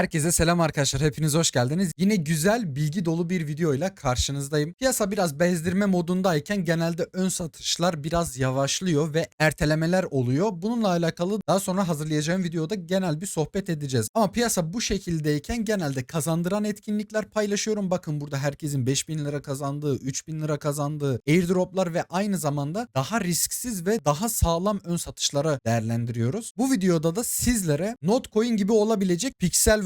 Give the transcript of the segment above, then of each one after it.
Herkese selam arkadaşlar. Hepiniz hoş geldiniz. Yine güzel, bilgi dolu bir videoyla karşınızdayım. Piyasa biraz bezdirme modundayken genelde ön satışlar biraz yavaşlıyor ve ertelemeler oluyor. Bununla alakalı daha sonra hazırlayacağım videoda genel bir sohbet edeceğiz. Ama piyasa bu şekildeyken genelde kazandıran etkinlikler paylaşıyorum. Bakın burada herkesin 5000 lira kazandığı, 3000 lira kazandığı airdroplar ve aynı zamanda daha risksiz ve daha sağlam ön satışlara değerlendiriyoruz. Bu videoda da sizlere Notcoin gibi olabilecek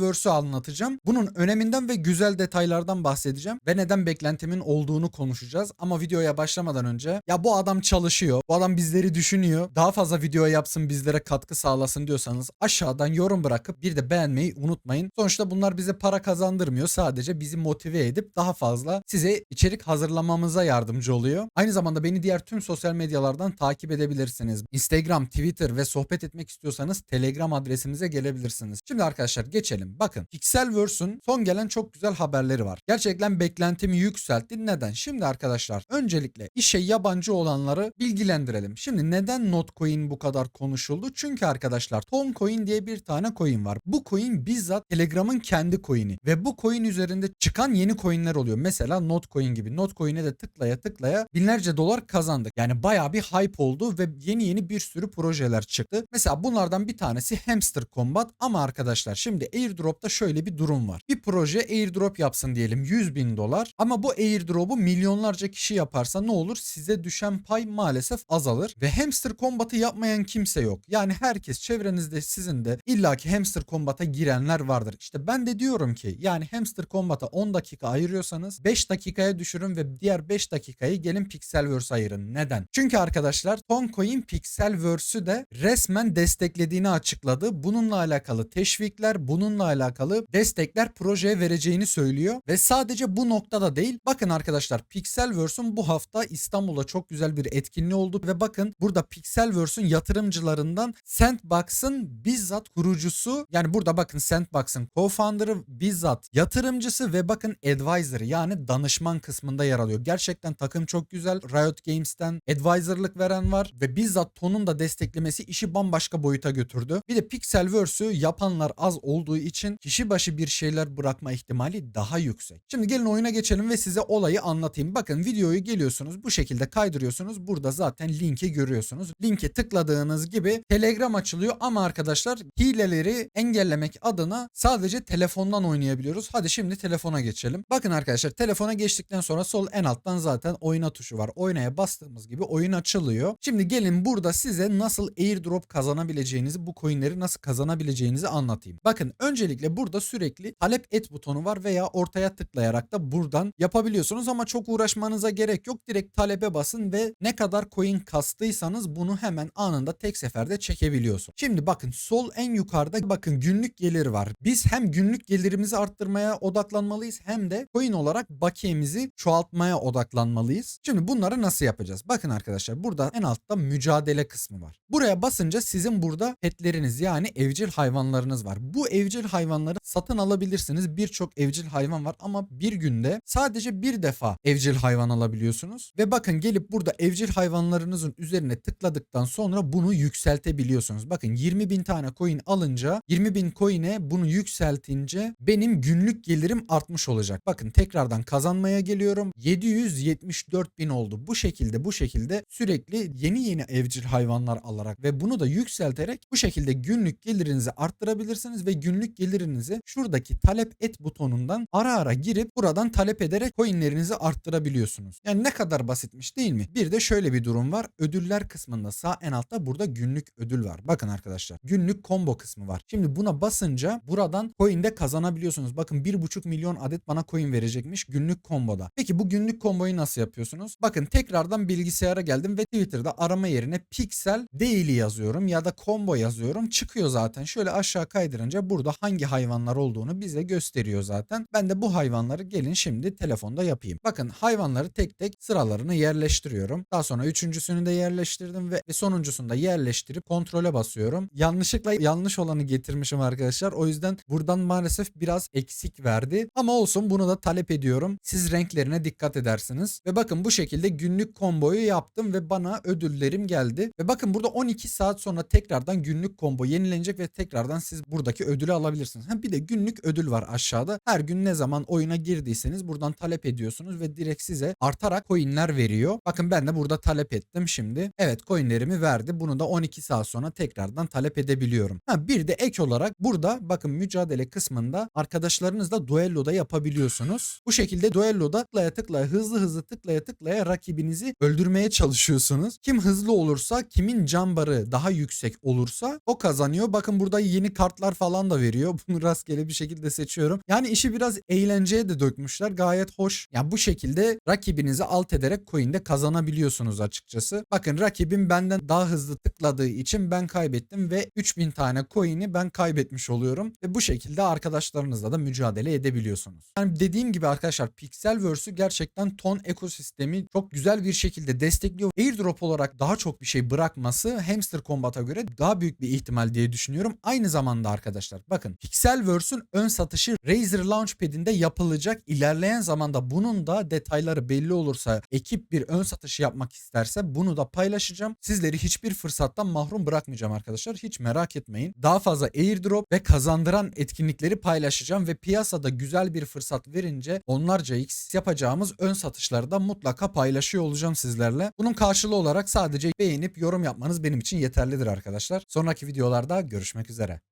Pixelverse'ü anlatacağım. Bunun öneminden ve güzel detaylardan bahsedeceğim ve neden beklentimin olduğunu konuşacağız. Ama videoya başlamadan önce ya bu adam çalışıyor, bu adam bizleri düşünüyor, daha fazla video yapsın bizlere katkı sağlasın diyorsanız aşağıdan yorum bırakıp bir de beğenmeyi unutmayın. Sonuçta bunlar bize para kazandırmıyor. Sadece bizi motive edip daha fazla size içerik hazırlamamıza yardımcı oluyor. Aynı zamanda beni diğer tüm sosyal medyalardan takip edebilirsiniz. Instagram, Twitter ve sohbet etmek istiyorsanız Telegram adresimize gelebilirsiniz. Şimdi arkadaşlar geçelim. Bakın Pixelverse'ün son gelen çok güzel haberleri var. Gerçekten beklentimi yükseltti. Neden? Şimdi arkadaşlar öncelikle işe yabancı olanları bilgilendirelim. Şimdi neden Notcoin bu kadar konuşuldu? Çünkü arkadaşlar Toncoin diye bir tane coin var. Bu coin bizzat Telegram'ın kendi coin'i ve bu coin üzerinde çıkan yeni coin'ler oluyor. Mesela Notcoin gibi. Notcoin'e de tıklaya tıklaya binlerce dolar kazandık. Yani bayağı bir hype oldu ve yeni yeni bir sürü projeler çıktı. Mesela bunlardan bir tanesi Hamster Combat ama arkadaşlar şimdi airdrop'ta şöyle bir durum var. Bir proje airdrop yapsın diyelim 100 bin dolar ama bu airdrop'u milyonlarca kişi yaparsa ne olur? Size düşen pay maalesef azalır ve Hamster Combat'ı yapmayan kimse yok. Yani herkes çevrenizde sizin de illaki Hamster Combat'a girenler vardır. İşte ben de diyorum ki yani Hamster Combat'a 10 dakika ayırıyorsanız 5 dakikaya düşürün ve diğer 5 dakikayı gelin Pixelverse ayırın. Neden? Çünkü arkadaşlar Toncoin Pixelverse'ü de resmen desteklediğini açıkladı. Bununla alakalı teşvikler, bununla alakalı destekler projeye vereceğini söylüyor. Ve sadece bu noktada değil. Bakın arkadaşlar Pixelverse'ün bu hafta İstanbul'da çok güzel bir etkinliği oldu. Ve bakın burada Pixelverse'ün yatırımcılarından Sandbox'ın bizzat kurucusu yani burada bakın Sandbox'ın co-founder'ı bizzat yatırımcısı ve bakın advisor yani danışman kısmında yer alıyor. Gerçekten takım çok güzel. Riot Games'ten advisor'lık veren var ve bizzat Ton'un da desteklemesi işi bambaşka boyuta götürdü. Bir de Pixelverse'ü yapanlar az olduğu için kişi başı bir şeyler bırakma ihtimali daha yüksek. Şimdi gelin oyuna geçelim ve size olayı anlatayım. Bakın videoyu geliyorsunuz bu şekilde kaydırıyorsunuz. Burada zaten linki görüyorsunuz. Linke tıkladığınız gibi Telegram açılıyor ama arkadaşlar hileleri engellemek adına sadece telefondan oynayabiliyoruz. Hadi şimdi telefona geçelim. Bakın arkadaşlar telefona geçtikten sonra sol en alttan zaten oyna tuşu var. Oynaya bastığımız gibi oyun açılıyor. Şimdi gelin burada size nasıl airdrop kazanabileceğinizi, bu coinleri nasıl kazanabileceğinizi anlatayım. Bakın öncelikle burada sürekli talep et butonu var veya ortaya tıklayarak da buradan yapabiliyorsunuz ama çok uğraşmanıza gerek yok. Direkt talebe basın ve ne kadar coin kastıysanız bunu hemen anında tek seferde çekebiliyorsun. Şimdi bakın sol en yukarıda bakın günlük gelir var. Biz hem günlük gelirimizi arttırmaya odaklanmalıyız hem de coin olarak bakiyemizi çoğaltmaya odaklanmalıyız. Şimdi bunları nasıl yapacağız? Bakın arkadaşlar burada en altta mücadele kısmı var. Buraya basınca sizin burada petleriniz yani evcil hayvanlarınız var. Bu evcil hayvanları satın alabilirsiniz. Birçok evcil hayvan var ama bir günde sadece bir defa evcil hayvan alabiliyorsunuz. Ve bakın gelip burada evcil hayvanlarınızın üzerine tıkladıktan sonra bunu yükseltebiliyorsunuz. Bakın 20 bin tane coin alınca 20 bin coin'e bunu yükseltince benim günlük gelirim artmış olacak. Bakın tekrardan kazanmaya geliyorum. 774 bin oldu. Bu şekilde bu şekilde sürekli yeni yeni evcil hayvanlar alarak ve bunu da yükselterek bu şekilde günlük gelirinizi arttırabilirsiniz ve günlük gelirinizi şuradaki talep et butonundan ara ara girip buradan talep ederek coinlerinizi arttırabiliyorsunuz. Yani ne kadar basitmiş değil mi? Bir de şöyle bir durum var. Ödüller kısmında sağ en altta burada günlük ödül var. Bakın arkadaşlar günlük combo kısmı var. Şimdi buna basınca buradan coin'de kazanabiliyorsunuz. Bakın 1,5 milyon adet bana coin verecekmiş günlük komboda. Peki bu günlük komboyu nasıl yapıyorsunuz? Bakın tekrardan bilgisayara geldim ve Twitter'da arama yerine Pixel Daily yazıyorum ya da combo yazıyorum. Çıkıyor zaten. Şöyle aşağı kaydırınca burada hangi hayvanlar olduğunu bize gösteriyor zaten. Ben de bu hayvanları gelin şimdi telefonda yapayım. Bakın hayvanları tek tek sıralarını yerleştiriyorum. Daha sonra üçüncüsünü de yerleştirdim ve sonuncusunu da yerleştirip kontrole basıyorum. Yanlışlıkla yanlış olanı getirmişim arkadaşlar. O yüzden buradan maalesef biraz eksik verdi. Ama olsun bunu da talep ediyorum. Siz renklerine dikkat edersiniz. Ve bakın bu şekilde günlük komboyu yaptım ve bana ödüllerim geldi. Ve bakın burada 12 saat sonra tekrardan günlük combo yenilenecek ve tekrardan siz buradaki ödülü alabilirsiniz satabilirsiniz. Ha bir de günlük ödül var aşağıda. Her gün ne zaman oyuna girdiyseniz buradan talep ediyorsunuz ve direkt size artarak coinler veriyor. Bakın ben de burada talep ettim şimdi. Evet coinlerimi verdi. Bunu da 12 saat sonra tekrardan talep edebiliyorum. Ha bir de ek olarak burada bakın mücadele kısmında arkadaşlarınızla duelloda yapabiliyorsunuz. Bu şekilde duelloda tıklaya tıklaya hızlı hızlı tıklaya tıklaya rakibinizi öldürmeye çalışıyorsunuz. Kim hızlı olursa kimin can barı daha yüksek olursa o kazanıyor. Bakın burada yeni kartlar falan da veriyor. Bunu rastgele bir şekilde seçiyorum. Yani işi biraz eğlenceye de dökmüşler. Gayet hoş. Ya bu şekilde rakibinizi alt ederek coin'de kazanabiliyorsunuz açıkçası. Bakın rakibim benden daha hızlı tıkladığı için ben kaybettim ve 3000 tane coin'i ben kaybetmiş oluyorum. Ve bu şekilde arkadaşlarınızla da mücadele edebiliyorsunuz. Yani dediğim gibi arkadaşlar Pixelverse'ü gerçekten ton ekosistemi çok güzel bir şekilde destekliyor. Airdrop olarak daha çok bir şey bırakması Hamster Combat'a göre daha büyük bir ihtimal diye düşünüyorum. Aynı zamanda arkadaşlar bakın Pixelverse'ün ön satışı Razer Launchpad'inde yapılacak. İlerleyen zamanda bunun da detayları belli olursa ekip bir ön satışı yapmak isterse bunu da paylaşacağım. Sizleri hiçbir fırsattan mahrum bırakmayacağım arkadaşlar. Hiç merak etmeyin. Daha fazla airdrop ve kazandıran etkinlikleri paylaşacağım ve piyasada güzel bir fırsat verince onlarca x yapacağımız ön satışları da mutlaka paylaşıyor olacağım sizlerle. Bunun karşılığı olarak sadece beğenip yorum yapmanız benim için yeterlidir arkadaşlar. Sonraki videolarda görüşmek üzere.